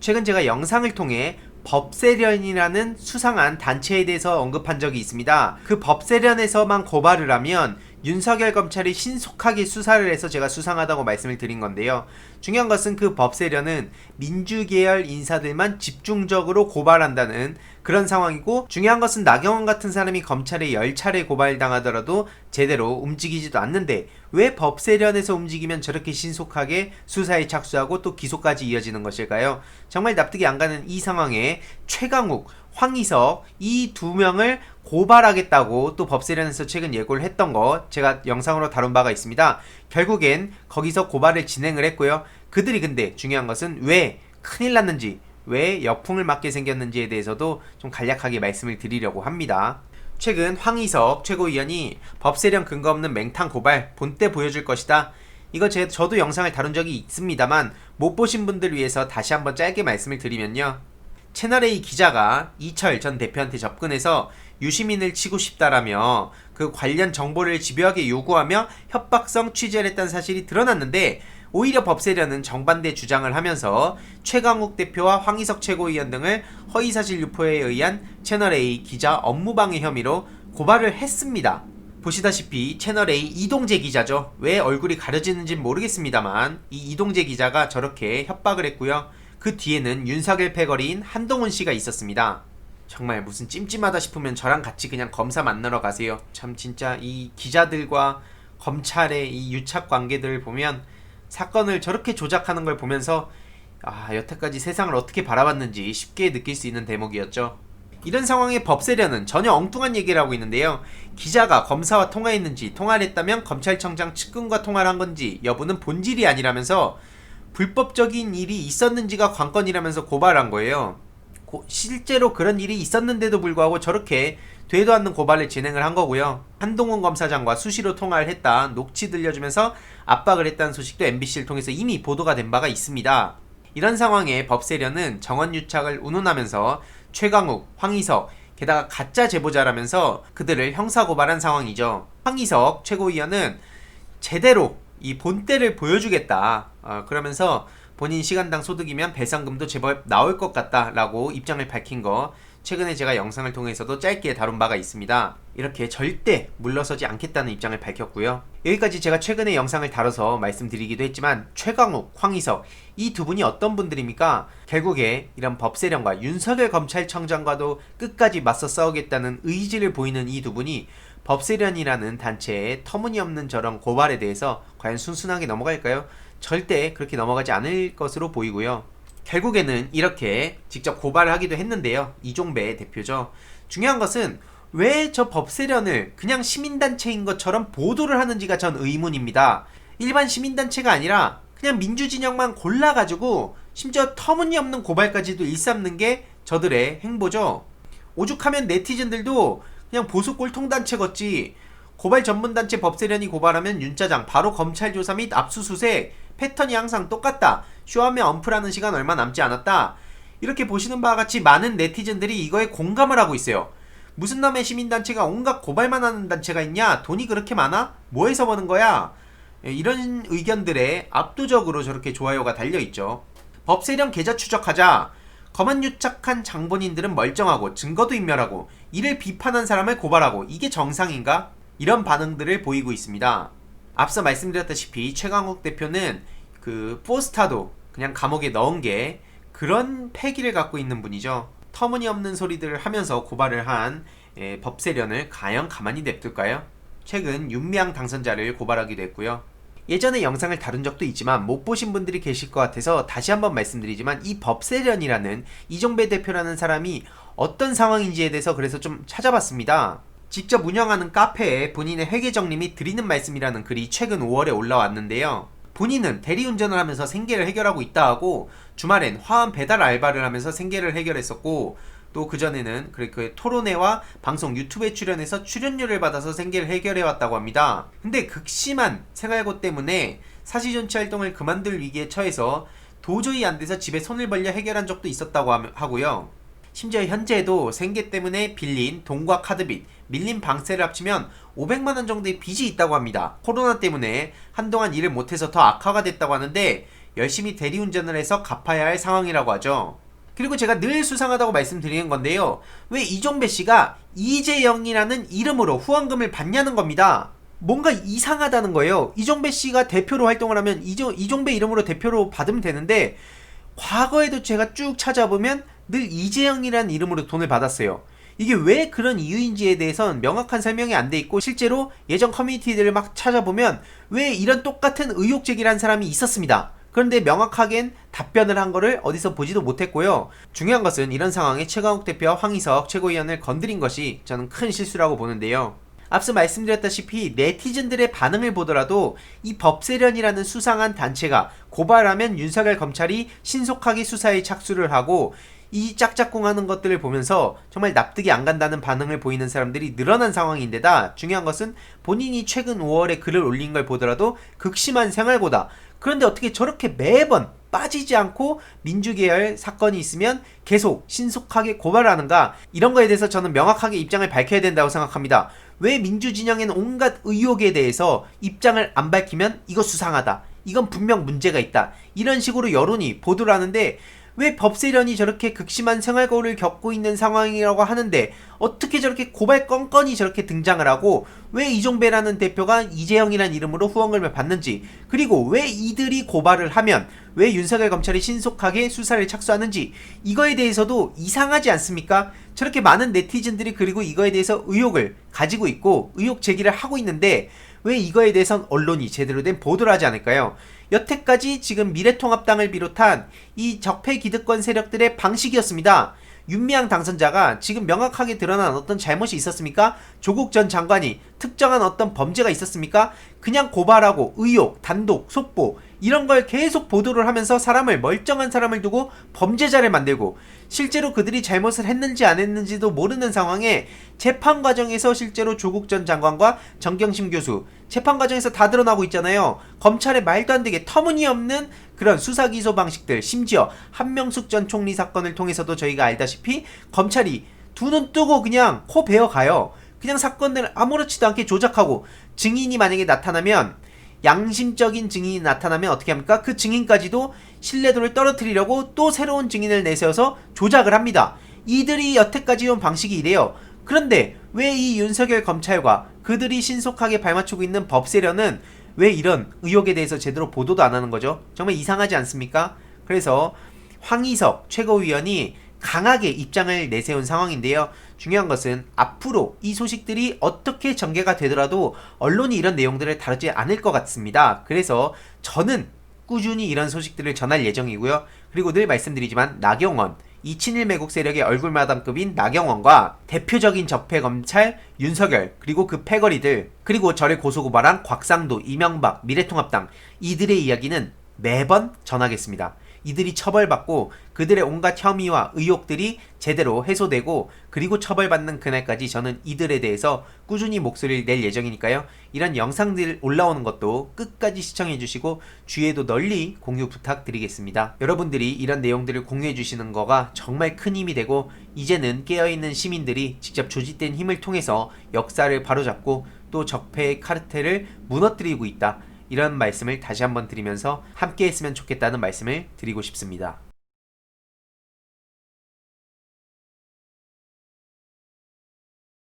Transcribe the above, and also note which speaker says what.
Speaker 1: 최근 제가 영상을 통해 법세련이라는 수상한 단체에 대해서 언급한 적이 있습니다. 그 법세련에서만 고발을 하면 윤석열 검찰이 신속하게 수사를 해서 제가 수상하다고 말씀을 드린 건데요. 중요한 것은 그 법세련은 민주계열 인사들만 집중적으로 고발한다는 그런 상황이고 중요한 것은 나경원 같은 사람이 검찰에 10차례 고발당하더라도 제대로 움직이지도 않는데 왜 법세련에서 움직이면 저렇게 신속하게 수사에 착수하고 또 기소까지 이어지는 것일까요? 정말 납득이 안 가는 이 상황에 최강욱, 황희석 이 두 명을 고발하겠다고 또 법세련에서 최근 예고를 했던 거 제가 영상으로 다룬 바가 있습니다. 결국엔 거기서 고발을 진행을 했고요. 그들이 근데 중요한 것은 왜 큰일 났는지 왜 역풍을 맞게 생겼는지에 대해서도 좀 간략하게 말씀을 드리려고 합니다. 최근 황희석 최고위원이 법세련 근거 없는 맹탕 고발 본때 보여줄 것이다. 이거 제, 저도 영상을 다룬 적이 있습니다만 못 보신 분들 위해서 다시 한번 짧게 말씀을 드리면요. 채널A 기자가 이철 전 대표한테 접근해서 유시민을 치고 싶다라며 그 관련 정보를 집요하게 요구하며 협박성 취재를 했다는 사실이 드러났는데 오히려 법세련은 정반대 주장을 하면서 최강욱 대표와 황희석 최고위원 등을 허위사실 유포에 의한 채널A 기자 업무방해 혐의로 고발을 했습니다. 보시다시피 채널A 이동재 기자죠. 왜 얼굴이 가려지는지 모르겠습니다만 이 이동재 기자가 저렇게 협박을 했고요. 그 뒤에는 윤석열 패거리인 한동훈 씨가 있었습니다. 정말 무슨 찜찜하다 싶으면 저랑 같이 그냥 검사 만나러 가세요. 참 진짜 이 기자들과 검찰의 이 유착 관계들을 보면 사건을 저렇게 조작하는 걸 보면서 아, 여태까지 세상을 어떻게 바라봤는지 쉽게 느낄 수 있는 대목이었죠. 이런 상황에 법세련은 전혀 엉뚱한 얘기를 하고 있는데요. 기자가 검사와 통화했는지, 통화를 했다면 검찰청장 측근과 통화를 한 건지 여부는 본질이 아니라면서 불법적인 일이 있었는지가 관건이라면서 고발한 거예요. 고- 실제로 그런 일이 있었는데도 불구하고 저렇게 되도 않는 고발을 진행을 한 거고요. 한동훈 검사장과 수시로 통화를 했다. 녹취 들려주면서 압박을 했다는 소식도 MBC를 통해서 이미 보도가 된 바가 있습니다. 이런 상황에 법세련은 정원 유착을 운운하면서 최강욱, 황희석, 게다가 가짜 제보자라면서 그들을 형사 고발한 상황이죠. 황희석 최고위원은 제대로 이 본때를 보여주겠다. 어, 그러면서 본인 시간당 소득이면 배상금도 제법 나올 것 같다라고 입장을 밝힌 거 최근에 제가 영상을 통해서도 짧게 다룬 바가 있습니다. 이렇게 절대 물러서지 않겠다는 입장을 밝혔고요. 여기까지 제가 최근에 영상을 다뤄서 말씀드리기도 했지만 최강욱, 황희석 이 두 분이 어떤 분들입니까? 결국에 이런 법세령과 윤석열 검찰청장과도 끝까지 맞서 싸우겠다는 의지를 보이는 이 두 분이 법세련이라는 단체의 터무니없는 저런 고발에 대해서 과연 순순하게 넘어갈까요? 절대 그렇게 넘어가지 않을 것으로 보이고요. 결국에는 이렇게 직접 고발을 하기도 했는데요. 이종배 대표죠. 중요한 것은 왜 저 법세련을 그냥 시민단체인 것처럼 보도를 하는지가 전 의문입니다. 일반 시민단체가 아니라 그냥 민주진영만 골라가지고 심지어 터무니없는 고발까지도 일삼는 게 저들의 행보죠. 오죽하면 네티즌들도 그냥 보수 꼴통단체 걷지 고발 전문단체 법세련이 고발하면 윤 짜장 바로 검찰 조사 및 압수수색 패턴이 항상 똑같다 쇼하며 언플하는 시간 얼마 남지 않았다 이렇게 보시는 바와 같이 많은 네티즌들이 이거에 공감을 하고 있어요 무슨 놈의 시민단체가 온갖 고발만 하는 단체가 있냐 돈이 그렇게 많아? 뭐해서 버는 거야? 예, 이런 의견들에 압도적으로 저렇게 좋아요가 달려있죠 법세련 계좌 추적하자 검안 유착한 장본인들은 멀쩡하고 증거도 인멸하고 이를 비판한 사람을 고발하고 이게 정상인가? 이런 반응들을 보이고 있습니다. 앞서 말씀드렸다시피 최강욱 대표는 그 포스타도 그냥 감옥에 넣은 게 그런 패기를 갖고 있는 분이죠. 터무니없는 소리들을 하면서 고발을 한 예, 법세련을 과연 가만히 냅둘까요? 최근 윤미향 당선자를 고발하기도 했고요. 예전에 영상을 다룬 적도 있지만 못 보신 분들이 계실 것 같아서 다시 한번 말씀드리지만 이 법세련이라는 이종배 대표라는 사람이 어떤 상황인지에 대해서 그래서 좀 찾아봤습니다. 직접 운영하는 카페에 본인의 회계 정림이 드리는 말씀이라는 글이 최근 5월에 올라왔는데요. 본인은 대리운전을 하면서 생계를 해결하고 있다 하고 주말엔 화환 배달 알바를 하면서 생계를 해결했었고 또 그전에는 그 토론회와 방송 유튜브에 출연해서 출연료를 받아서 생계를 해결해 왔다고 합니다. 근데 극심한 생활고 때문에 사시존치 활동을 그만둘 위기에 처해서 도저히 안 돼서 집에 손을 벌려 해결한 적도 있었다고 함- 하고요. 심지어 현재도 생계 때문에 빌린 돈과 카드빚, 밀린 방세를 합치면 500만 원 정도의 빚이 있다고 합니다. 코로나 때문에 한동안 일을 못해서 더 악화가 됐다고 하는데 열심히 대리운전을 해서 갚아야 할 상황이라고 하죠. 그리고 제가 늘 수상하다고 말씀드리는 건데요. 왜 이종배 씨가 이재영이라는 이름으로 후원금을 받냐는 겁니다. 뭔가 이상하다는 거예요. 이종배 씨가 대표로 활동을 하면 이종, 이종배 이름으로 대표로 받으면 되는데 과거에도 제가 쭉 찾아보면 늘 이재영이라는 이름으로 돈을 받았어요. 이게 왜 그런 이유인지에 대해서는 명확한 설명이 안 돼 있고 실제로 예전 커뮤니티들을 막 찾아보면 왜 이런 똑같은 의혹 제기란 사람이 있었습니다. 그런데 명확하겐 답변을 한 거를 어디서 보지도 못했고요. 중요한 것은 이런 상황에 최강욱 대표와 황희석 최고위원을 건드린 것이 저는 큰 실수라고 보는데요. 앞서 말씀드렸다시피 네티즌들의 반응을 보더라도 이 법세련이라는 수상한 단체가 고발하면 윤석열 검찰이 신속하게 수사에 착수를 하고 이 짝짝꿍하는 것들을 보면서 정말 납득이 안 간다는 반응을 보이는 사람들이 늘어난 상황인데다 중요한 것은 본인이 최근 5월에 글을 올린 걸 보더라도 극심한 생활고다. 그런데 어떻게 저렇게 매번 빠지지 않고 민주계열 사건이 있으면 계속 신속하게 고발하는가 이런 거에 대해서 저는 명확하게 입장을 밝혀야 된다고 생각합니다. 왜 민주진영에는 온갖 의혹에 대해서 입장을 안 밝히면 이거 수상하다. 이건 분명 문제가 있다. 이런 식으로 여론이 보도를 하는데 왜 법세련이 저렇게 극심한 생활고를 겪고 있는 상황이라고 하는데 어떻게 저렇게 고발 건건이 저렇게 등장을 하고 왜 이종배라는 대표가 이재영이라는 이름으로 후원금을 받는지 그리고 왜 이들이 고발을 하면 왜 윤석열 검찰이 신속하게 수사를 착수하는지 이거에 대해서도 이상하지 않습니까? 저렇게 많은 네티즌들이 그리고 이거에 대해서 의혹을 가지고 있고 의혹 제기를 하고 있는데 왜 이거에 대해선 언론이 제대로 된 보도를 하지 않을까요? 여태까지 지금 미래통합당을 비롯한 이 적폐 기득권 세력들의 방식이었습니다. 윤미향 당선자가 지금 명확하게 드러난 어떤 잘못이 있었습니까? 조국 전 장관이 특정한 어떤 범죄가 있었습니까? 그냥 고발하고 의혹, 단독, 속보 이런 걸 계속 보도를 하면서 사람을 멀쩡한 사람을 두고 범죄자를 만들고 실제로 그들이 잘못을 했는지 안 했는지도 모르는 상황에 재판 과정에서 실제로 조국 전 장관과 정경심 교수 재판 과정에서 다 드러나고 있잖아요. 검찰의 말도 안 되게 터무니없는 그런 수사 기소 방식들 심지어 한명숙 전 총리 사건을 통해서도 저희가 알다시피 검찰이 두 눈 뜨고 그냥 코 베어 가요. 그냥 사건을 아무렇지도 않게 조작하고 증인이 만약에 나타나면 양심적인 증인이 나타나면 어떻게 합니까? 그 증인까지도 신뢰도를 떨어뜨리려고 또 새로운 증인을 내세워서 조작을 합니다. 이들이 여태까지 온 방식이 이래요. 그런데 왜 이 윤석열 검찰과 그들이 신속하게 발맞추고 있는 법세련은 왜 이런 의혹에 대해서 제대로 보도도 안 하는 거죠? 정말 이상하지 않습니까? 그래서 황희석 최고위원이 강하게 입장을 내세운 상황인데요. 중요한 것은 앞으로 이 소식들이 어떻게 전개가 되더라도 언론이 이런 내용들을 다루지 않을 것 같습니다. 그래서 저는 꾸준히 이런 소식들을 전할 예정이고요. 그리고 늘 말씀드리지만 나경원 이 친일 매국 세력의 얼굴마담급인 나경원과 대표적인 적폐 검찰 윤석열 그리고 그 패거리들 그리고 저를 고소고발한 곽상도 이명박 미래통합당 이들의 이야기는 매번 전하겠습니다. 이들이 처벌받고 그들의 온갖 혐의와 의혹들이 제대로 해소되고 그리고 처벌받는 그날까지 저는 이들에 대해서 꾸준히 목소리를 낼 예정이니까요. 이런 영상들 올라오는 것도 끝까지 시청해 주시고 주위에도 널리 공유 부탁드리겠습니다. 여러분들이 이런 내용들을 공유해 주시는 거가 정말 큰 힘이 되고 이제는 깨어있는 시민들이 직접 조직된 힘을 통해서 역사를 바로잡고 또 적폐의 카르텔을 무너뜨리고 있다. 이런 말씀을 다시 한번 드리면서 함께 했으면 좋겠다는 말씀을 드리고 싶습니다.